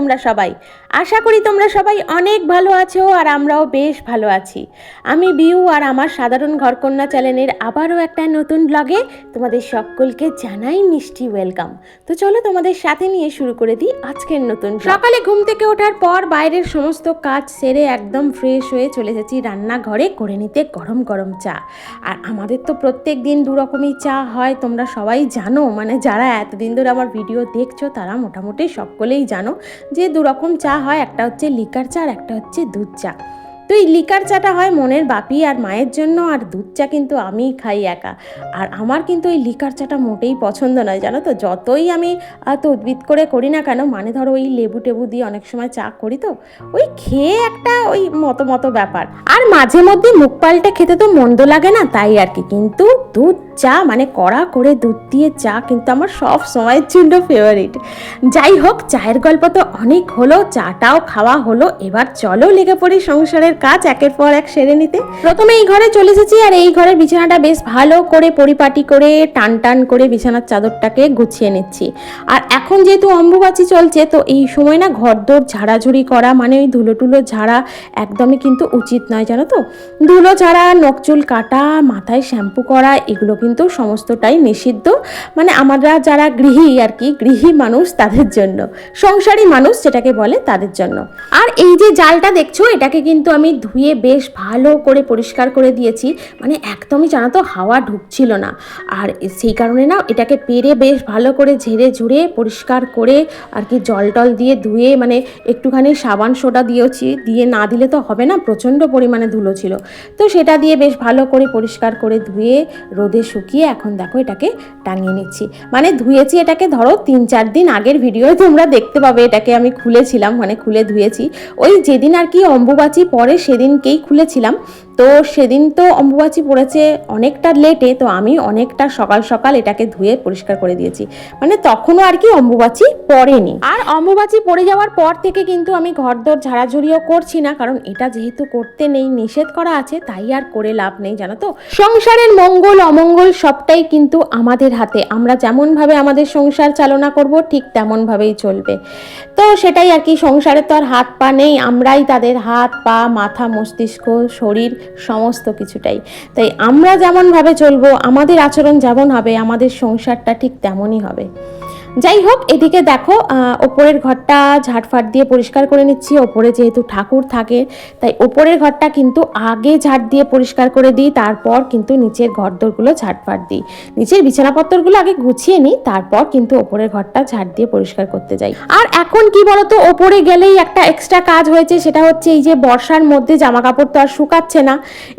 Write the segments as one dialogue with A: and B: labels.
A: তোমরা সবাই। আশা করি তোমরা সবাই অনেক ভালো আছো আর আমরাও বেশ ভালো আছি। আমি বিউ আর আমার সাধারণ ঘরকন্যা চ্যানেলের আবারও একটা নতুন ব্লগে তোমাদের সকলকে জানাই মিষ্টি ওয়েলকাম তো চলো তোমাদের সাথে নিয়ে শুরু করে দিই আজকের নতুন সকালে ঘুম থেকে ওঠার পর বাইরের সমস্ত কাজ সেরে একদম ফ্রেশ হয়ে চলে এসেছি রান্নাঘরে করে নিতে গরম গরম চা। আর আমাদের তো প্রত্যেক দিন দু রকমই চা হয়, তোমরা সবাই জানো। মানে যারা এতদিন ধরে আমার ভিডিও দেখছ, তারা মোটামুটি সকলেই জানো যে দু রকম চা হয়, একটা হচ্ছে লিকার চা আর একটা হচ্ছে দুধ চা। তো এই লিকার চাটা হয় মনের বাপি আর মায়ের জন্য, আর দুধ চা কিন্তু আমিই খাই একা। আর আমার কিন্তু এই লিকার চাটা মোটেই পছন্দ নয়, জানো তো? যতই আমি তদবিদ করে করি না কেন মানে ধরো ওই লেবু টেবু দিয়ে অনেক সময় চা করি তো, ওই খেয়ে একটা ওই মতো মতো ব্যাপার। আর মাঝে মধ্যে মুখ পাল্টে খেতে তো মন্দ লাগে না, তাই আর কি। কিন্তু দুধ চা মানে কড়া করে দুধ দিয়ে চা কিন্তু আমার সব সময়ের জন্য ফেভারিট যাই হোক, চায়ের গল্প তো অনেক হলো, চাটাও খাওয়া হলো। এবার চলো লেগে পড়ি সংসারের কাজ, একের পর এক সেরে নিতে। প্রথমে এই ঘরে চলে এসেছি আর এই ঘরের বিছানাটা বেশ ভালো করে পরিপাটি করে, টান টান করে বিছানার চাদরটাকে গুছিয়ে নিচ্ছি। আর এখন যেহেতু অম্বুবাচি চলছে, তো এই সময় না ঘরদোর ঝাড়াঝুড়ি করা মানে ওই ধুলো টুলো ঝাড়া একদমই কিন্তু উচিত নয়, জানো তো? ধুলো ঝাড়া নখচুল কাটা, মাথায় শ্যাম্পু করা, এগুলো কিন্তু সমস্তটাই নিষিদ্ধ। মানে আমরা যারা গৃহী আর কি, গৃহী মানুষ তাদের জন্য, সংসারী মানুষ যেটাকে বলে তাদের জন্য। আর এই যে জালটা দেখছ, এটাকে কিন্তু আমি ধুয়ে বেশ ভালো করে পরিষ্কার করে দিয়েছি। মানে একদমই জানো তো হাওয়া ঢুকছিল না। আর সেই কারণে না এটাকে পেরে বেশ ভালো করে ঝেড়ে ঝুড়ে পরিষ্কার করে আর কি জল টল দিয়ে ধুয়ে মানে একটুখানি সাবান সোডা দিয়েছি। দিয়ে না দিলে তো হবে না, প্রচণ্ড পরিমাণে ধুলো ছিল। তো সেটা দিয়ে বেশ ভালো করে পরিষ্কার করে ধুয়ে রোদে শুকিয়ে এখন দেখো এটাকে টাঙিয়ে নিচ্ছি। মানে ধুয়েছি এটাকে ধরো তিন চার দিন আগের ভিডিওয় তোমরা দেখতে পাবে এটাকে আমি খুলেছিলাম মানে খুলে ধুয়েছি। ওই যেদিন আর কি অম্বুবাচি পরে সেদিনকেই খুলেছিলাম। তো সেদিন তো অম্বুবাচি পড়েছে অনেকটা লেটে তো আমি অনেকটা সকাল সকাল এটাকে ধুয়ে পরিষ্কার করে দিয়েছি। মানে তখনও আর কি অম্বুবাচি পড়েনি। আর অম্বুবাচি পড়ে যাওয়ার পর থেকে কিন্তু আমি ঘরদোর ঝাড়াঝুড়িও করছি না, কারণ এটা যেহেতু করতে নেই, নিষেধ করা আছে, তাই আর করে লাভ নেই, জানো তো? সংসারের মঙ্গল, অমঙ্গল সবটাই কিন্তু আমাদের হাতে। আমরা যেমনভাবে আমাদের সংসার চালনা করব, ঠিক তেমনভাবেই চলবে। তো সেটাই আর কি, সংসারে তো আর হাত পা নেই, আমরাই তাদের হাত পা মাথা, মস্তিষ্ক, শরীর সমস্ত কিছুটাই। তাই আমরা যেমনভাবে চলবো, আমাদের আচরণ যেমন হবে, আমাদের সংসারটা ঠিক তেমনই হবে। যাই হোক এদিকে দেখো ওপরের ঘরটা ঝাড়ফাট দিয়ে পরিষ্কার করে নিচ্ছি। ওপরে যেহেতু ঠাকুর থাকে, তাই ওপরের ঘরটা কিন্তু আগে ঝাড় দিয়ে পরিষ্কার করে দিই, তারপর কিন্তু নিচের ঘরদোরগুলো ঝাড়ফাট দিই। নিচের বিছানাপত্রগুলো আগে গুছিয়ে নিই, তারপর কিন্তু ওপরের ঘরটা ঝাড় দিয়ে পরিষ্কার করতে যাই। আর এখন কি বলতো, ওপরে গেলেই একটা এক্সট্রা কাজ হয়েছে, সেটা হচ্ছে এই যে বর্ষার মধ্যে জামা কাপড় তো আর শুকাচ্ছে না।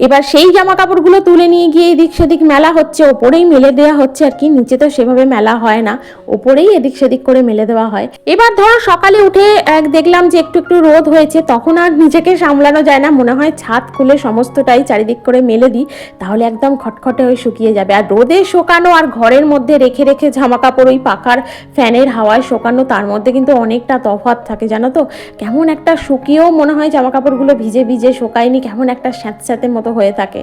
A: এবার সেই জামা কাপড়গুলো তুলে নিয়ে গিয়ে এদিক সেদিক মেলা হচ্ছে, ওপরেই মেলে দেওয়া হচ্ছে আর কি, নিচে তো সেভাবে মেলা হয় না। ওপরেই এদিক সেদিক করে মেলে দেওয়া হয়। এবার ধরো সকালে উঠে এক দেখলাম যে একটু একটু রোদ হয়েছে, তখন আর নিজেকে সামলানো যায় না। মনে হয় ছাদ খুলে সমস্তটাই চারিদিক করে মেলে দিই, তাহলে একদম খটখটে হয়ে শুকিয়ে যাবে। আর রোদে শোকানো আর ঘরের মধ্যে রেখে রেখে জামা কাপড় ওই পাখার ফ্যানের হাওয়ায় শোকানো, তার মধ্যে কিন্তু অনেকটা তফাত থাকে, জানো তো? কেমন একটা শুকিয়েও মনে হয় জামা কাপড়গুলো ভিজে ভিজে শোকায়নি, কেমন একটা স্যাঁতস্যাঁতের মতো হয়ে থাকে।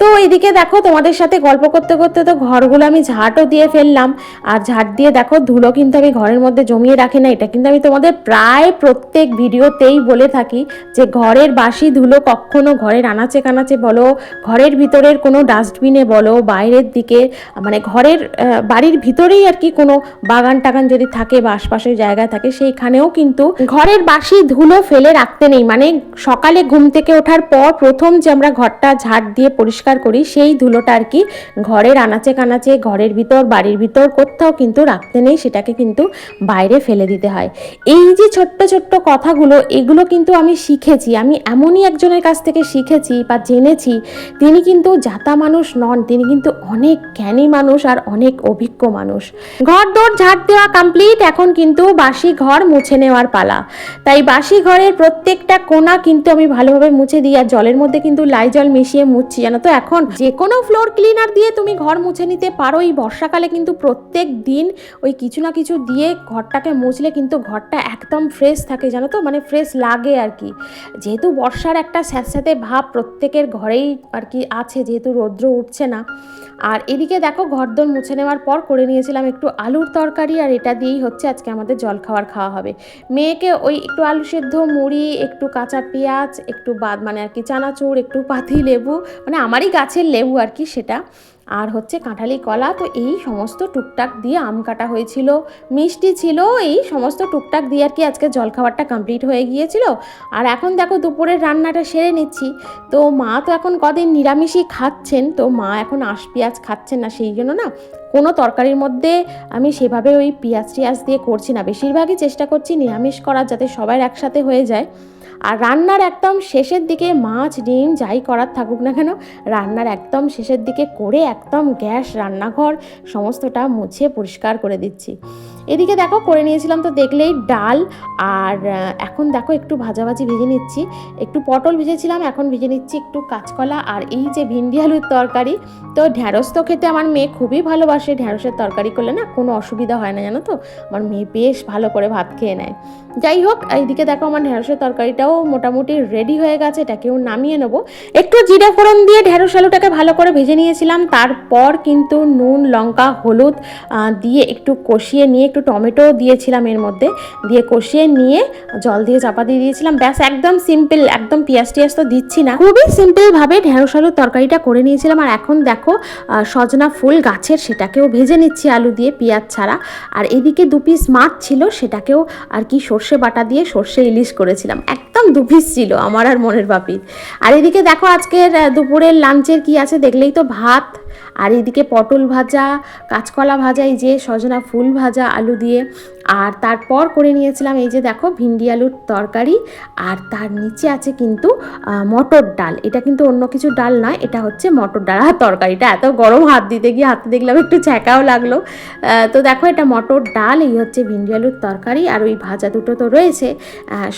A: তো এদিকে দেখো তোমাদের সাথে গল্প করতে করতে তো ঘরগুলো আমি ঝাঁটও দিয়ে ফেললাম। আর ঝাঁট দিয়ে দেখো ধুলো কিন্তু আমি ঘরের মধ্যে জমিয়ে রাখি না, এটা কিন্তু আমি তোমাদের প্রায় প্রত্যেক ভিডিওতেই বলে থাকি যে ঘরের বাসি ধুলো কখনো ঘরের আনাচে কানাচে বলো, ঘরের ভিতরের কোনো ডাস্টবিনে বলো, বাইরের দিকে মানে ঘরের বাড়ির ভিতরেই আর কি কোনো বাগান টাগান যদি থাকে বা আশপাশের জায়গায় থাকে, সেইখানেও কিন্তু ঘরের বাসি ধুলো ফেলে রাখতে নেই। মানে সকালে ঘুম থেকে ওঠার পর প্রথম যে আমরা ঘরটা ঝাড় দিয়ে পরিষ্কার করি, সেই ধুলোটা আর কি ঘরের আনাচে কানাচে, ঘরের ভিতর, বাড়ির ভিতর কোথাও কিন্তু রাখতে নেই। সেটাকে কিন্তু বাইরে ফেলে দিতে হয়। এই যে ছোট্ট ছোট্ট কথাগুলো, এগুলো কিন্তু আমি শিখেছি। আমি এমনই একজনের কাছ থেকে শিখেছি বা জেনেছি, তিনি কিন্তু জাতা মানুষ নন, তিনি কিন্তু অনেক জ্ঞানী মানুষ আর অনেক অভিজ্ঞ মানুষ। ঘর দৌড় ঝাড় দেওয়া কমপ্লিট এখন কিন্তু বাসি ঘর মুছে নেওয়ার পালা। তাই বাসি ঘরের প্রত্যেকটা কোনা কিন্তু আমি ভালোভাবে মুছে দিই আর জলের মধ্যে কিন্তু লাই জল মিশিয়ে মুছছি, জানো তো? এখন যে কোনো ফ্লোর ক্লিনার দিয়ে তুমি ঘর মুছে নিতে পারো। এই বর্ষাকালে কিন্তু প্রত্যেক দিন ওই কিছু না কিছু দিয়ে ঘরটাকে মুছলে কিন্তু ঘরটা একদম ফ্রেশ থাকে, জানো তো? মানে ফ্রেশ লাগে আর কি। যেহেতু বর্ষার একটা স্যাঁতস্যাঁতে ভাব প্রত্যেকের ঘরেই আর কি আছে, যেহেতু রৌদ্র উঠছে না। আর এদিকে দেখো ঘরদোর মুছে নেওয়ার পর করে নিয়েছিলাম একটু আলুর তরকারি, আর এটা দিয়েই হচ্ছে আজকে আমাদের জল খাবার খাওয়া হবে। মেয়েকে ওই একটু আলু সেদ্ধ, মুড়ি, একটু কাঁচা পেঁয়াজ, একটু বাদ মানে আর কি চানাচুর, একটু পাতি লেবু মানে আমারই গাছের লেবু আর কি সেটা। আর হচ্ছে কাঁঠালি কলা, তো এই সমস্ত টুকটাক দিয়ে আম কাটা হয়েছিল, মিষ্টি ছিল, এই সমস্ত টুকটাক দিয়ে আর কি আজকে জলখাবারটা কমপ্লিট হয়ে গিয়েছিল। আর এখন দেখো দুপুরের রান্নাটা সেরে নিচ্ছি। তো মা তো এখন কদিন নিরামিষই খাচ্ছেন, তো মা এখন আঁশ পেঁয়াজ খাচ্ছেন না, সেই জন্য না কোনো তরকারির মধ্যে আমি সেভাবে ওই পেঁয়াজ টিয়াজ দিয়ে করছি না। বেশিরভাগই চেষ্টা করছি নিরামিষ করার যাতে সবাই একসাথে হয়ে যায়। আর রান্নার একদম শেষের দিকে মাছ, ডিম যাই করার থাকুক না কেন, রান্নার একদম শেষের দিকে করে একদম গ্যাস, রান্নাঘর সমস্তটা মুছে পরিষ্কার করে দিচ্ছি। এদিকে দেখো, করে নিয়েছিলাম তো দেখলেই ডাল, আর এখন দেখো একটু ভাজাভাজি ভেজে নিচ্ছি। একটু পটল ভেজেছিলাম, এখন ভেজে নিচ্ছি একটু কাঁচকলা, আর এই যে ভিন্ডি আলুর তরকারি, তো ঢ্যাঁড়স তো খেতে আমার মেয়ে খুবই ভালোবাসে। ঢ্যাঁড়সের তরকারি করলে না কোনো অসুবিধা হয় না, জানো তো? আমার মেয়ে বেশ ভালো করে ভাত খেয়ে নেয়। যাই হোক, এইদিকে দেখো আমার ঢ্যাঁড়সের তরকারিটাও মোটামুটি রেডি হয়ে গেছে এটাকেও নামিয়ে নেব। একটু জিরে ফোড়ন দিয়ে ঢ্যাঁড়স আলুটাকে ভালো করে ভেজে নিয়েছিলাম, তারপর কিন্তু নুন, লঙ্কা, হলুদ দিয়ে একটু কষিয়ে নিয়ে একটু টমেটো দিয়েছিলাম এর মধ্যে, দিয়ে কষিয়ে নিয়ে জল দিয়ে চাপা দিয়ে দিয়েছিলাম। ব্যাস, একদম সিম্পল একদম পেঁয়াজ টিয়াজ তো দিচ্ছি না। খুবই সিম্পলভাবে ঢেঁড়স আলুর তরকারিটা করে নিয়েছিলাম। আর এখন দেখো সজনা ফুল গাছের সেটাকেও ভেজে নিচ্ছি আলু দিয়ে পেঁয়াজ ছাড়া। আর এদিকে দু পিস মাছ ছিল, সেটাকেও আর কি সর্ষে বাটা দিয়ে সর্ষে ইলিশ করেছিলাম। একদম দু পিস ছিল আমার আর মনের বাপির আর এদিকে দেখো, আজকের দুপুরের লাঞ্চের কি আছে দেখলেই তো ভাত আর এদিকে পটল ভাজা কাঁচকলা ভাজা এই যে সজনা ফুল ভাজা আলু দিয়ে আর তারপর করে নিয়েছিলাম এই যে দেখো ভিন্ডি আলুর তরকারি, আর তার নিচে আছে কিন্তু মটর ডাল। এটা কিন্তু অন্য কিছু ডাল নয়, এটা হচ্ছে মটর ডাল। আর তরকারিটা এত গরম, হাত দিতে গিয়ে হাতে দেখলাম একটু ছ্যাঁকাও লাগল। তো দেখো এটা মটর ডাল, এই হচ্ছে ভিন্ডি আলুর তরকারি, আর ওই ভাজা দুটো তো রয়েছে।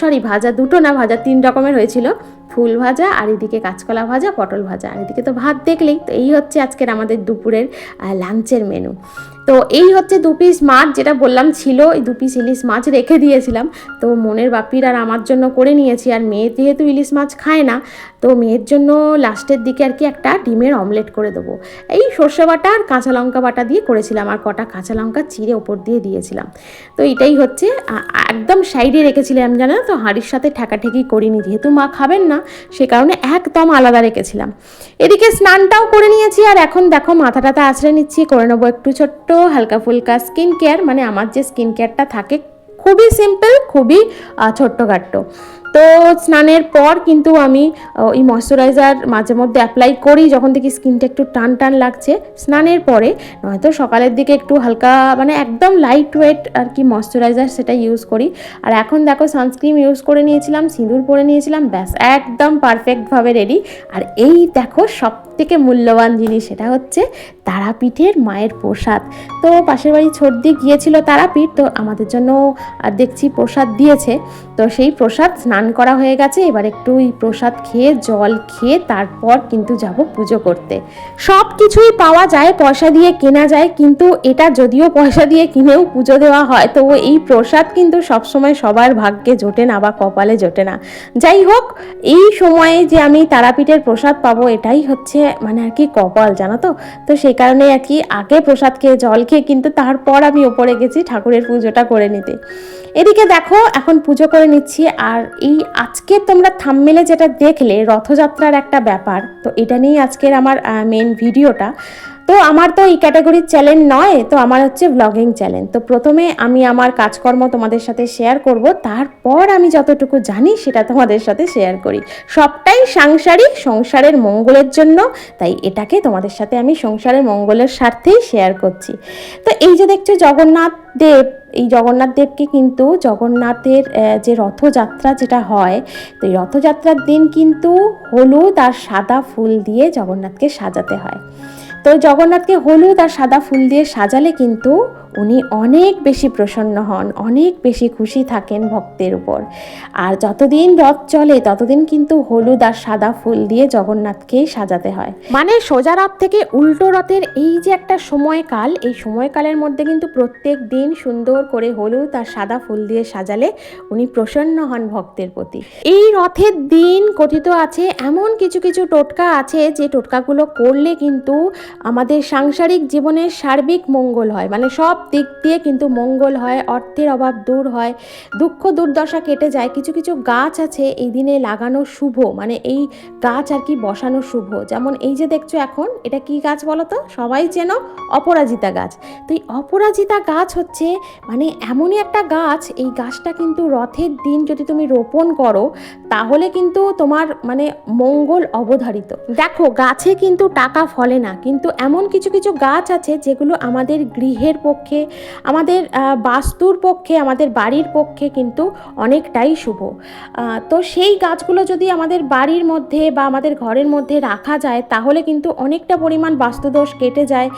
A: সরি ভাজা দুটো না, ভাজা তিন রকমের হয়েছিল। ফুল ভাজা আর এদিকে কাঁচকলা ভাজা, পটল ভাজা। আর এদিকে তো ভাত দেখলেই, তো এই হচ্ছে আজকের আমাদের দুপুরের লাঞ্চের মেনু তো এই হচ্ছে দু পিস মাছ, যেটা বললাম ছিল, এই দু পিস ইলিশ মাছ রেখে দিয়েছিলাম। তো মনের বাপির আর আমার জন্য করে নিয়েছি, আর মেয়ে যেহেতু ইলিশ মাছ খায় না তো মেয়ের জন্য লাস্টের দিকে আর কি একটা ডিমের অমলেট করে দেবো। এই সর্ষে বাটা আর কাঁচা লঙ্কা বাটা দিয়ে করেছিলাম আর কটা কাঁচা লঙ্কা চিড়ে ওপর দিয়ে দিয়েছিলাম। তো এটাই হচ্ছে একদম সাইডে রেখেছিলাম জানো তো, হাঁড়ির সাথে ঠেকাঠেকি করিনি, যেহেতু মা খাবেন না, সে কারণে একদম আলাদা রেখেছিলাম। এদিকে স্নানটাও করে নিয়েছি আর এখন দেখো মাথাটাতে আছড়ে নিচ্ছি, করে নেব একটু ছোট্ট হালকা ফুলকা স্কিন কেয়ার মানে আমার যে স্কিন কেয়ারটা থাকে খুবই সিম্পল খুবই ছোট্টখাট্ট তো স্নানের পর কিন্তু আমি ওই ময়শ্চারাইজার মাঝে মধ্যে অ্যাপ্লাই করি যখন দেখি স্কিনটা একটু টান টান লাগছে। স্নানের পরে, নয়তো সকালের দিকে একটু হালকা মানে একদম লাইট ওয়েট আর কি ময়শ্চারাইজার সেটা ইউজ করি। আর এখন দেখো সানস্ক্রিন ইউজ করে নিয়েছিলাম, সিঁদুর পরে নিয়েছিলাম, ব্যাস, একদম পারফেক্টভাবে রেডি আর এই দেখো সব থেকে মূল্যবান জিনিস সেটা হচ্ছে তারাপীঠের মায়ের প্রসাদ। তো পাশের বাড়ি ছর্দি গিয়েছিল তারাপীঠ, তো আমাদের জন্য দেখছি প্রসাদ দিয়েছে। তো সেই প্রসাদ স্নান করা হয়ে গেছে, এবার একটু এই প্রসাদ খেয়ে, জল খেয়ে তারপর কিন্তু যাব পুজো করতে। সব কিছুই পাওয়া যায়, পয়সা দিয়ে কেনা যায়, কিন্তু এটা যদিও পয়সা দিয়ে কিনেও পুজো দেওয়া হয়, তো এই প্রসাদ কিন্তু সবসময় সবার ভাগ্যে জোটে না বা কপালে জোটে না। যাই হোক, এই সময়ে যে আমি তারাপীঠের প্রসাদ পাবো, এটাই হচ্ছে মানে আর কি কপাল, জানো তো? তো সেই কারণে আর কি আগে প্রসাদ খেয়ে, জল খেয়ে কিন্তু তারপর আমি ওপরে গেছি ঠাকুরের পুজোটা করে নিতে। এদিকে দেখো, এখন পুজো করে নিচ্ছি, আর এই আজকে তোমরা থামমেলে যেটা দেখলে, রথযাত্রার একটা ব্যাপার, তো এটা নিয়েই আজকের আমার মেন ভিডিওটা তো আমার তো এই ক্যাটাগরির চ্যানেল নয়, তো আমার হচ্ছে ব্লগিং চ্যানেল তো প্রথমে আমি আমার কাজকর্ম তোমাদের সাথে শেয়ার করব, তারপর আমি যতটুকু জানি সেটা তোমাদের সাথে শেয়ার করি। সবটাই সাংসারিক, সংসারের মঙ্গলের জন্য, তাই এটাকে তোমাদের সাথে আমি সংসারের মঙ্গলের স্বার্থেই শেয়ার করছি। তো এই যে দেখছ জগন্নাথ দেব, এই জগন্নাথ দেবকে কিন্তু জগন্নাথের যে রথযাত্রা যেটা হয়, তো এই রথযাত্রার দিন কিন্তু হলুদ আর সাদা ফুল দিয়ে জগন্নাথকে সাজাতে হয়। তো জগন্নাথকে হলুদ আর সাদা ফুল দিয়ে সাজালে কিন্তু উনি অনেক বেশি প্রসন্ন হন, অনেক বেশি খুশি থাকেন ভক্তের উপর। আর যতদিন রথ চলে, ততদিন কিন্তু হলুদ আর সাদা ফুল দিয়ে জগন্নাথকেই সাজাতে হয়। মানে সোজা রথ থেকে উল্টো রথের এই যে একটা সময়কাল, এই সময়কালের মধ্যে কিন্তু প্রত্যেক দিন সুন্দর করে হলুদ আর সাদা ফুল দিয়ে সাজালে উনি প্রসন্ন হন ভক্তের প্রতি। এই রথের দিন কথিত আছে, এমন কিছু কিছু টোটকা আছে যে টোটকাগুলো করলে কিন্তু আমাদের সাংসারিক জীবনের সার্বিক মঙ্গল হয়। মানে সব দিক দিয়ে কিন্তু মঙ্গল হয়, অর্থের অভাব দূর হয়, দুঃখ দুর্দশা কেটে যায়। কিছু কিছু গাছ আছে এই দিনে লাগানো শুভ মানে এই গাছ আর কি বসানো শুভ। যেমন এই যে দেখছ এখন, এটা কি গাছ বলো তো? সবাই চেনো অপরাজিতা গাছ। তো এই অপরাজিতা গাছ হচ্ছে মানে এমনই একটা গাছ, এই গাছটা কিন্তু রথের দিন যদি তুমি রোপণ করো, তাহলে কিন্তু তোমার মানে মঙ্গল অবধারিত। দেখো, গাছে কিন্তু টাকা ফলে না, কিন্তু এমন কিছু কিছু গাছ আছে যেগুলো আমাদের গৃহের পক্ষে, আমাদের বাস্তুর পক্ষে, আমাদের বাড়ির পক্ষে কিন্তু অনেকটাই শুভ। তো সেই গাছগুলো যদি আমাদের বাড়ির মধ্যে বা আমাদের ঘরের মধ্যে রাখা যায়, তাহলে কিন্তু অনেকটা পরিমাণ বাস্তুদোষ কেটে যায়,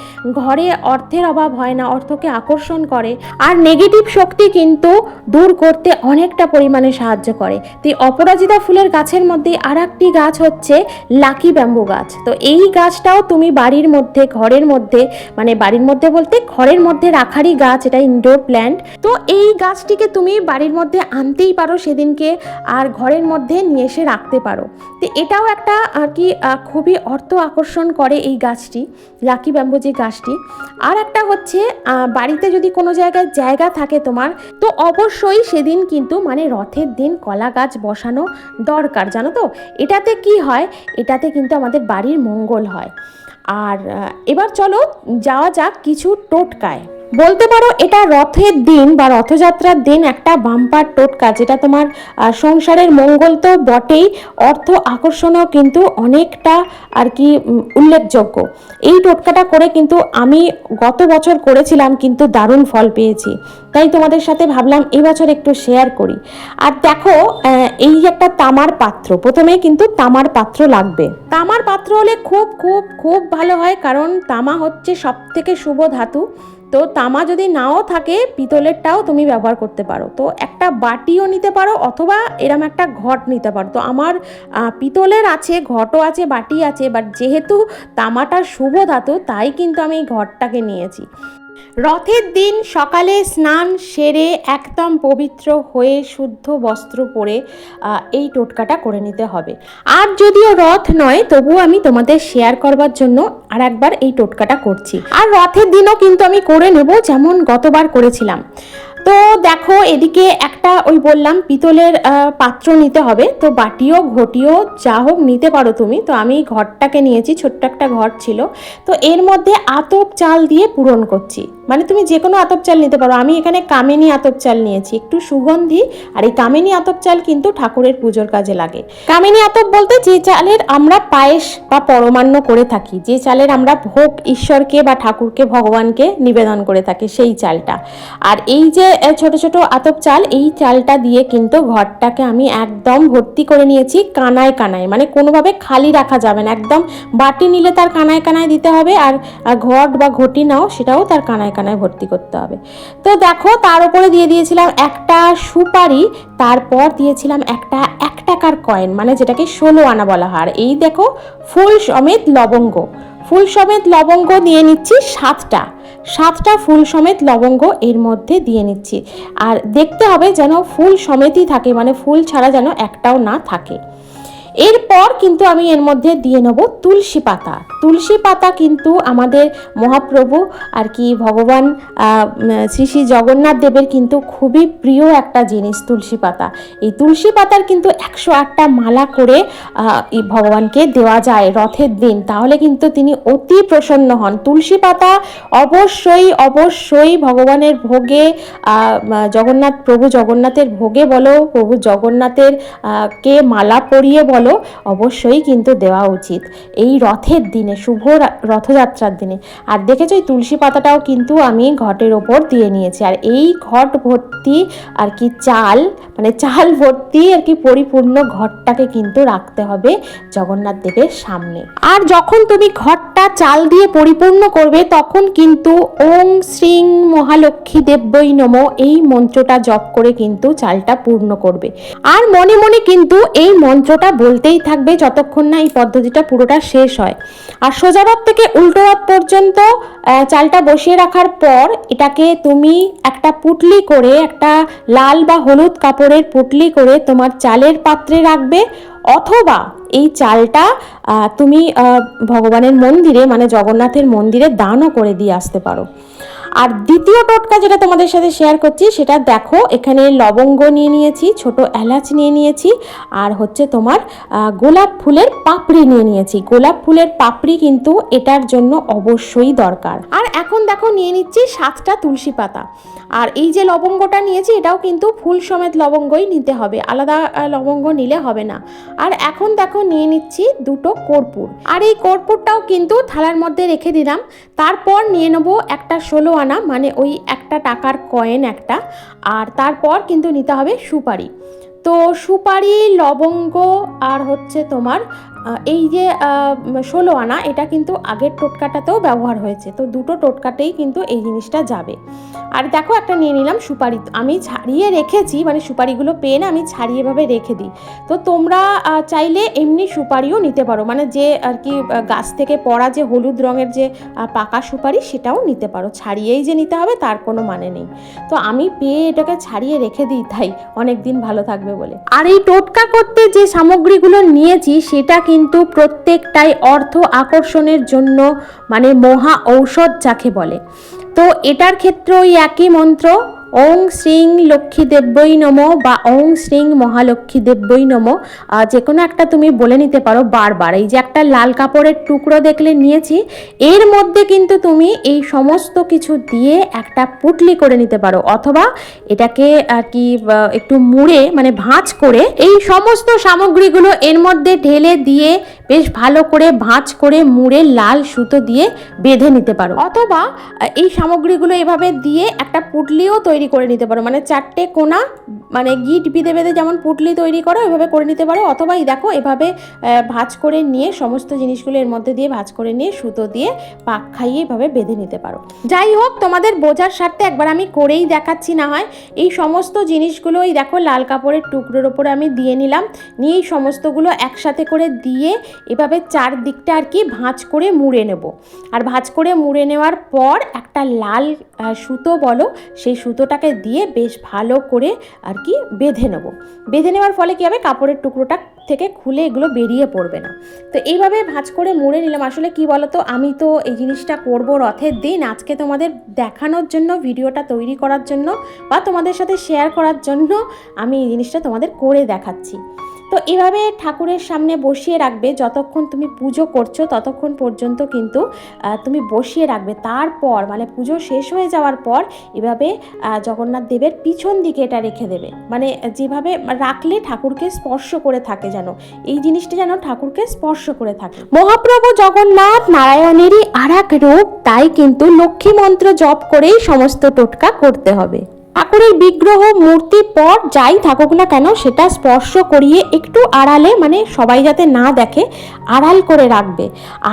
A: ঘরে অর্থের অভাব হয় না, অর্থকে আকর্ষণ করে, আর নেগেটিভ শক্তি কিন্তু দূর করতে অনেকটা পরিমাণে সাহায্য করে। তো অপরাজিতা ফুলের গাছের মধ্যে আর গাছ হচ্ছে লাকি ব্যাম্বু গাছ। তো এই গাছটাও তুমি বাড়ির মধ্যে, ঘরের মধ্যে মানে বাড়ির মধ্যে বলতে ঘরের মধ্যে রাখারই গাছ, এটা ইনডোর প্ল্যান্ট তো এই গাছটিকে তুমি বাড়ির মধ্যে আনতেই পারো সেদিনকে, আর ঘরের মধ্যে নিয়ে এসে রাখতে পারো। তো এটাও একটা আর কি খুবই অর্থ আকর্ষণ করে এই গাছটি, লাকি ব্যাম্বু যে গাছটি। আর একটা হচ্ছে বাড়িতে যদি কোনো জায়গায় জায়গা থাকে তোমার, তো অবশ্যই সেদিন কিন্তু মানে রথের দিন কলা গাছ বসানো দরকার, জানো তো? এটাতে কি হয়? এটাতে কিন্তু আমাদের বাড়ির মঙ্গল হয়। আর এবার চলো যাওয়া যাক কিছু টোটকায়। বলতে পারো এটা রথের দিন বা রথযাত্রার দিন একটা বাম্পার টোটকা, যেটা তোমার সংসারের মঙ্গল তো বটেই, অর্থ আকর্ষণও কিন্তু অনেকটা আর কি উল্লেখযোগ্য। এই টোটকাটা করে কিন্তু আমি গত বছর করেছিলাম কিন্তু দারুণ ফল পেয়েছি। তাই তোমাদের সাথে ভাবলাম এবছর একটু শেয়ার করি। আর দেখো এই একটা তামার পাত্র, প্রথমে কিন্তু তামার পাত্র লাগবে। তামার পাত্র হলে খুব খুব খুব ভালো হয়, কারণ তামা হচ্ছে সব থেকে শুভ ধাতু। তো তামা যদি নাও থাকে, পিতলেরটাও তুমি ব্যবহার করতে পারো। তো একটা বাটিও নিতে পারো অথবা এরম একটা ঘট নিতে পারো। তো আমার পিতলের আছে, ঘটও আছে, বাটি আছে বাট যেহেতু তামাটা শুভ ধাতু, তাই কিন্তু আমি এই ঘরটাকে নিয়েছি। রথের দিন সকালে স্নান সেরে একদম পবিত্র হয়ে শুদ্ধ বস্ত্র পরে এই টোটকাটা করে নিতে হবে। আর যদিও রথ নয়, তবুও আমি তোমাদের শেয়ার করবার জন্য আর একবার এই টোটকাটা করছি। আর রথের দিনও কিন্তু আমি করে নেব যেমন গতবার করেছিলাম। তো দেখো, এদিকে একটা ওই বললাম, পিতলের পাত্র নিতে হবে। তো বাটিও, ঘটিও যা হোক নিতে পারো তুমি। তো আমি ঘরটাকে নিয়েছি, ছোট্ট একটা ঘর ছিল। তো এর মধ্যে আতপ চাল দিয়ে পূরণ করছি। মানে তুমি যে কোনো আতপ চাল নিতে পারো। আমি এখানে কামিনী আতপ চাল নিয়েছি। একটু সুগন্ধি, আর এই কামিনী আতপ চাল কিন্তু ঠাকুরের পুজোর কাজে লাগে। কামিনী আতপ বলতে যে চালের আমরা পায়েস বা পরমান্ন করে থাকি, যে চালের আমরা ভোগ, ঈশ্বরকে বা ঠাকুরকে, ভগবানকে নিবেদন করে থাকি, সেই চালটা। আর এই যে ছোট ছোট আতপ চাল, এই চালটা দিয়ে কিন্তু ঘরটাকে আমি একদম ভর্তি করে নিয়েছি কানায় কানায়। মানে কোনোভাবে খালি রাখা যাবে না। একদম বাটি নিলে তার কানায় কানায় দিতে হবে আর ঘট বা ঘটি নাও সেটাও তার কানায় কানায় ভর্তি করতে হবে। তো দেখো তার উপরে দিয়ে দিয়েছিলাম একটা সুপারি, তারপর দিয়েছিলাম একটা এক টাকার কয়েন মানে যেটাকে ষোলো আনা বলা হয়। আর এই দেখো ফুল সমেত লবঙ্গ। ফুল সমেত লবঙ্গ দিয়ে নিচ্ছি সাতটা। সাতটা ফুল সমেত লবঙ্গ এর মধ্যে দিয়ে নিচ্ছি। আর দেখতে হবে যেন ফুল সমেতই থাকে মানে ফুল ছাড়া যেন একটাও না থাকে। এরপর কিন্তু আমি এর মধ্যে দিয়ে নেব তুলসী পাতা। তুলসী পাতা কিন্তু আমাদের মহাপ্রভু আর কি ভগবান শ্রী শ্রী জগন্নাথ দেবের কিন্তু খুবই প্রিয় একটা জিনিস তুলসী পাতা। এই তুলসী পাতার কিন্তু একশো আটটা মালা করে ভগবানকে দেওয়া যায় রথের দিন। তাহলে কিন্তু তিনি অতি প্রসন্ন হন। তুলসী পাতা অবশ্যই অবশ্যই ভগবানের ভোগে জগন্নাথ, প্রভু জগন্নাথের ভোগে বলো, প্রভু জগন্নাথের কে মালা পরিয়ে বলো বলো অবশ্যই কিন্তু দেওয়া উচিত। এই রথের দিনে, শুভ রথযাত্রার দিনে। আর দেখেছ, এই তুলসী পাতাটাও কিন্তু আমি ঘটের ওপর দিয়ে নিয়েছি। আর এই ঘট ভর্তি আর কি চাল মানে চাল ভর্তি আর কি পরিপূর্ণ ঘরটাকে কিন্তু রাখতে হবে জগন্নাথ দেবের সামনে। আর যখন তুমি ঘরটা চাল দিয়ে পরিপূর্ণ করবে, তখন কিন্তু ওং শ্রীং মহালক্ষ্মী দেব্যই নম এই মন্ত্রটা জপ করে কিন্তু চালটা পূর্ণ করবে। আর মনে মনে কিন্তু এই মন্ত্রটা বলতেই থাকবে যতক্ষণ না এই পদ্ধতিটা পুরোটা শেষ হয়। আর সোজা রথ থেকে উল্টো রথ পর্যন্ত চালটা বসিয়ে রাখার পর এটাকে তুমি একটা পুটলি করে, একটা লাল বা হলুদ কাপড়ের পুটলি করে তোমার চালের পাত্রে রাখবে। অথবা এই চালটা তুমি ভগবানের মন্দিরে মানে জগন্নাথের মন্দিরে দানও করে দিয়ে আসতে পারো। আর দ্বিতীয় টোটকা যেটা তোমাদের সাথে শেয়ার করছি, সেটা দেখো, এখানে লবঙ্গ নিয়ে নিয়েছি, ছোট এলাচ নিয়ে নিয়েছি, আর হচ্ছে তোমার গোলাপ ফুলের পাপড়ি নিয়ে নিয়েছি। গোলাপ ফুলের পাপড়ি কিন্তু এটার জন্য অবশ্যই দরকার। আর এখন দেখো, নিয়ে নিচ্ছি সাতটা তুলসী পাতা। আর এই যে লবঙ্গটা নিয়েছি, এটাও কিন্তু ফুল সমেত লবঙ্গই নিতে হবে, আলাদা লবঙ্গ নিলে হবে না। আর এখন দেখো, নিয়ে নিচ্ছি দুটো কর্পূর। আর এই কর্পূরটাও কিন্তু থালার মধ্যে রেখে দিলাম, তারপর নিয়ে নেব একটা ষোলো আনা মানে ওই একটা টাকার কয়েন একটা, আর তারপর কিন্তু নিতে হবে সুপারি। তো সুপারি, লবঙ্গ, আর হচ্ছে তোমার এই যে ষোলো আনা, এটা কিন্তু আগের টোটকাটাতেও ব্যবহার হয়েছে। তো দুটো টোটকাতেই কিন্তু এই জিনিসটা যাবে। আর দেখো, একটা নিয়ে নিলাম সুপারি। আমি ছাড়িয়ে রেখেছি মানে সুপারিগুলো পেয়ে না আমি ছাড়িয়ে ভাবে রেখে দিই। তো তোমরা চাইলে এমনি সুপারিও নিতে পারো। মানে যে, আর কি গাছ থেকে পড়া যে হলুদ রঙের যে পাকা সুপারি, সেটাও নিতে পারো। ছাড়িয়েই যে নিতে হবে, তার কোনো মানে নেই। তো আমি পেয়ে এটাকে ছাড়িয়ে রেখে দিই, তাই। অনেক দিন ভালো থাকবে বলে। আর এই টোটকা করতে যে সামগ্রীগুলো নিয়েছি, সেটা প্রত্যেকটাই অর্থ আকর্ষণের জন্য মানে মহা ঔষধ যাকে বলে। তো এটার ক্ষেত্রে ওই একই মন্ত্র? ওং শ্রীং লক্ষ্মী দেব্যই নম বা ওং শ্রীং মহালক্ষ্মী দেব্যই নম যে কোনো একটা তুমি বলে নিতে পারো বারবার। এই যে একটা লাল কাপড়ের টুকরো দেখলে নিয়েছি, এর মধ্যে কিন্তু তুমি এই সমস্ত কিছু দিয়ে একটা পুটলি করে নিতে পারো। অথবা এটাকে আর কি একটু মুড়ে মানে ভাঁজ করে এই সমস্ত সামগ্রীগুলো এর মধ্যে ঢেলে দিয়ে বেশ ভালো করে ভাঁজ করে মুড়ে লাল সুতো দিয়ে বেঁধে নিতে পারো। অথবা এই সামগ্রীগুলো এভাবে দিয়ে একটা পুটলিও তৈরি করে নিতে পারো। মানে চারটে কোনা মানে গিট বিঁধে বেঁধে যেমন পুটলি তৈরি করো, এভাবে করে নিতে পারো। অথবা এই দেখো, এভাবে ভাঁজ করে নিয়ে সমস্ত জিনিসগুলো এর মধ্যে দিয়ে ভাঁজ করে নিয়ে সুতো দিয়ে পাক খাইয়ে এভাবে বেঁধে নিতে পারো। যাই হোক, তোমাদের বোঝার স্বার্থে একবার আমি করেই দেখাচ্ছি না হয়। এই সমস্ত জিনিসগুলো এই দেখো, লাল কাপড়ের টুকরোর ওপরে আমি দিয়ে নিলাম। নিয়ে এই সমস্তগুলো একসাথে করে দিয়ে এভাবে চারদিকটা আর কি ভাঁজ করে মুড়ে নেব। আর ভাঁজ করে মুড়ে নেওয়ার পর একটা লাল সুতো বলো, সেই সুতোটাকে দিয়ে বেশ ভালো করে আর কি বেঁধে নেব। বেঁধে নেওয়ার ফলে কী হবে? কাপড়ের টুকরোটা থেকে খুলে এগুলো বেরিয়ে পড়বে না। তো এইভাবে ভাঁজ করে মুড়ে নিলাম। আসলে কি বলতো? আমি তো এই জিনিসটা করব রথের দিন। আজকে তোমাদের দেখানোর জন্য, ভিডিওটা তৈরি করার জন্য বা তোমাদের সাথে শেয়ার করার জন্য আমি এই জিনিসটা তোমাদের করে দেখাচ্ছি। তো এভাবে ঠাকুরের সামনে বসিয়ে রাখবে যতক্ষণ তুমি পুজো করছ, ততক্ষণ পর্যন্ত কিন্তু তুমি বসিয়ে রাখবে। তারপর মানে পুজো শেষ হয়ে যাওয়ার পর, এভাবে জগন্নাথ দেবের পিছন দিকে এটা রেখে দেবে। মানে যেভাবে রাখলে ঠাকুরকে স্পর্শ করে থাকে যেন, এই জিনিসটা যেন ঠাকুরকে স্পর্শ করে থাকে। মহাপ্রভু জগন্নাথ নারায়ণেরই আর এক রূপ, তাই কিন্তু লক্ষ্মী মন্ত্র জপ করেই সমস্ত টোটকা করতে হবে। ঠাকুরের বিগ্রহ মূর্তি পট যাই থাকুক না কেন, সেটা স্পর্শ করিয়ে একটু আড়ালে মানে সবাই যাতে না দেখে, আড়াল করে রাখবে।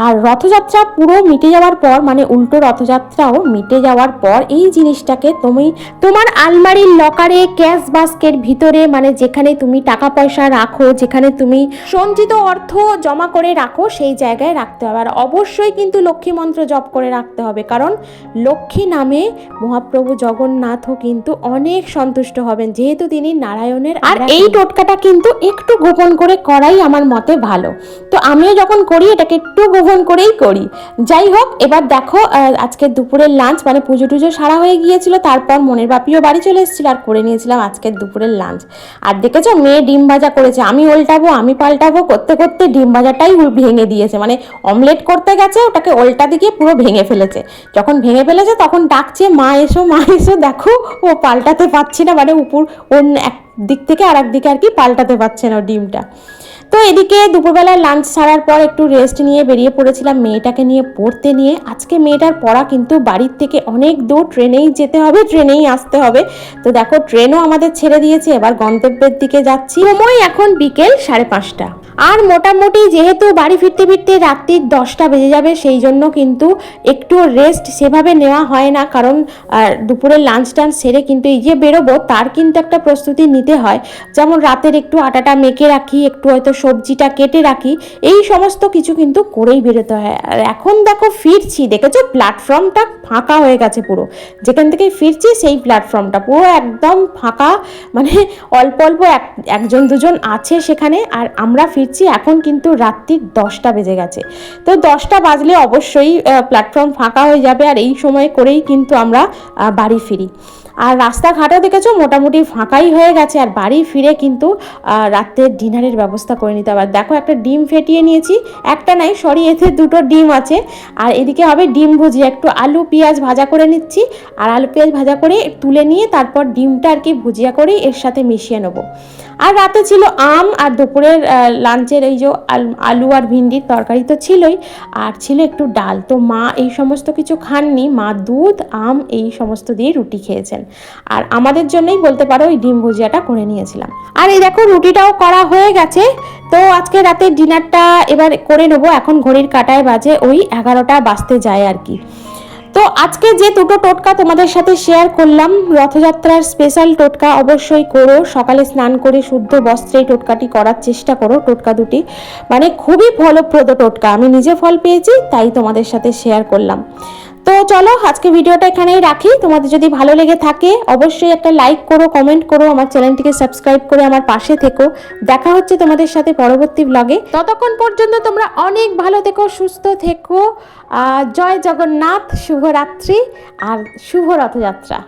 A: আর রথযাত্রা পুরো মিটে যাওয়ার পর মানে উল্টো রথযাত্রাও মিটে যাওয়ার পর, এই জিনিসটাকে তুমি, তোমার আলমারির লকারে, ক্যাশ বাস্কের ভিতরে মানে যেখানে তুমি টাকা পয়সা রাখো, যেখানে তুমি সঞ্চিত অর্থ জমা করে রাখো, সেই জায়গায় রাখতে হবে। আর অবশ্যই কিন্তু লক্ষ্মী মন্ত্র জপ করে রাখতে হবে। কারণ লক্ষ্মী নামে মহাপ্রভু জগন্নাথও কিন্তু অনেক সন্তুষ্ট হবেন যেহেতু তিনি নারায়ণের আর এই টোটকাটা কিন্তু একটু গোপন করে করাই আমার মতে ভালো। তো আমিও যখন করি, এটাকে একটু গোপন করেই করি। যাই হোক, এবার দেখো আজকে দুপুরের লাঞ্চ মানে পুজো টুজো সারা হয়ে গিয়েছিল, তারপর মনের বাপিও বাড়ি চলে এসেছিল আর করে নিয়েছিলাম আজকের দুপুরের লাঞ্চ আর দেখেছ, মেয়ে ডিম ভাজা করেছে। আমি উল্টাবো, আমি পাল্টাবো, করতে করতে ডিম ভাজাটাই ভেঙে দিয়েছে। মানে অমলেট করতে গেছে, ওটাকে উল্টা দিকে পুরো ভেঙে ফেলেছে। যখন ভেঙে ফেলেছে, তখন ডাকছে, মা এসো মা এসো, দেখো, ও পাল্টাতে পারছি না। মানে উপর, অন্য এক দিক থেকে আর দিকে আর কি পাল্টাতে পারছে না ডিমটা। তো এদিকে দুপুরবেলা লাঞ্চ ছাড়ার পর একটু রেস্ট নিয়ে বেরিয়ে পড়েছিলাম। মেয়েটাকে নিয়ে পড়তে নিয়ে। আজকে মেয়েটার পড়া কিন্তু বাড়ির থেকে অনেক দূর। ট্রেনেই যেতে হবে, ট্রেনেই আসতে হবে। তো দেখো, ট্রেনও আমাদের ছেড়ে দিয়েছে। এবার গন্তব্যের দিকে যাচ্ছি। সময় এখন বিকেল সাড়ে পাঁচটা। আর মোটামুটি যেহেতু বাড়ি ফিরতে ফিরতে রাত্রির দশটা বেজে যাবে সেই জন্য কিন্তু একটু রেস্ট সেভাবে নেওয়া হয় না। কারণ আহ, দুপুরের লাঞ্চ টাঞ্চ সেরে কিন্তু এই যে বেরোবো তার কিন্তু একটা প্রস্তুতি নিতে হয়। যেমন রাতের একটু আটাটা মেখে রাখি একটু হয়তো সবজিটা কেটে রাখি এই সমস্ত কিছু কিন্তু করেই বেরোতে হয়। আর এখন দেখো ফিরছি দেখেছ? প্ল্যাটফর্মটা ফাঁকা হয়ে গেছে পুরো। যেখান থেকে ফিরছি সেই প্ল্যাটফর্মটা পুরো একদম ফাঁকা মানে অল্প অল্প এক একজন দুজন আছে সেখানে আর আমরা ফিরছি এখন কিন্তু রাত্রির দশটা বেজে গেছে। তো দশটা বাজলে অবশ্যই প্ল্যাটফর্ম ফাঁকা হয়ে যাবে আর এই সময় করেই কিন্তু আমরা বাড়ি ফিরি। আর রাস্তাঘাটও দেখেছ মোটামুটি ফাঁকাই হয়ে গেছে আর বাড়ি ফিরে কিন্তু আহ, রাত্রের ডিনারের ব্যবস্থা করে নিতে হবে। দেখো একটা ডিম ফেটিয়ে নিয়েছি একটা নাই সরি এতে দুটো ডিম আছে। আর এদিকে হবে ডিম ভুজিয়া একটু আলু পেঁয়াজ ভাজা করে নিচ্ছি। আর আলু পেঁয়াজ ভাজা করে তুলে নিয়ে তারপর ডিমটা আর কি ভুজিয়া করেই এর সাথে মিশিয়ে নেব। আর রাতে ছিল আম আর দুপুরের লাঞ্চের এই যে আলু আর ভিন্ডির তরকারি তো ছিলই। আর ছিল একটু ডাল। তো মা এই সমস্ত কিছু খাননি। মা দুধ, আম এই সমস্ত দিয়ে রুটি খেয়েছেন। আর আমাদের জন্যই বলতে পারো ওই ডিম ভুজিয়াটা করে নিয়েছিলাম। আর এই দেখো রুটিটাও করা হয়ে গেছে। তো আজকে রাতে ডিনারটা এবার করে নেব। এখন ঘড়ির কাটায় বাজে ওই এগারোটা বাজতে যায় আর কি। তো আজকে যে দুটো টোটকা তোমাদের সাথে শেয়ার করলাম, রথযাত্রার স্পেশাল টোটকা অবশ্যই করো। সকালে স্নান করে শুদ্ধ বস্ত্রে টোটকাটি করার চেষ্টা করো, টোটকা দুটি। মানে খুবই ফলপ্রদ টোটকা। আমি নিজে ফল পেয়েছি, তাই তোমাদের সাথে শেয়ার করলাম। তো চলো, আজকে ভিডিওটা এখানেই রাখি। তোমাদের যদি ভালো লেগে থাকে, অবশ্যই একটা লাইক করো কমেন্ট করো, আমার চ্যানেলটিকে সাবস্ক্রাইব করে আমার পাশে থেকো। দেখা হচ্ছে তোমাদের সাথে পরবর্তী ব্লগে ততক্ষণ পর্যন্ত তোমরা অনেক ভালো থেকো, সুস্থ থেকো। জয় জগন্নাথ, শুভরাত্রি আর শুভ রথযাত্রা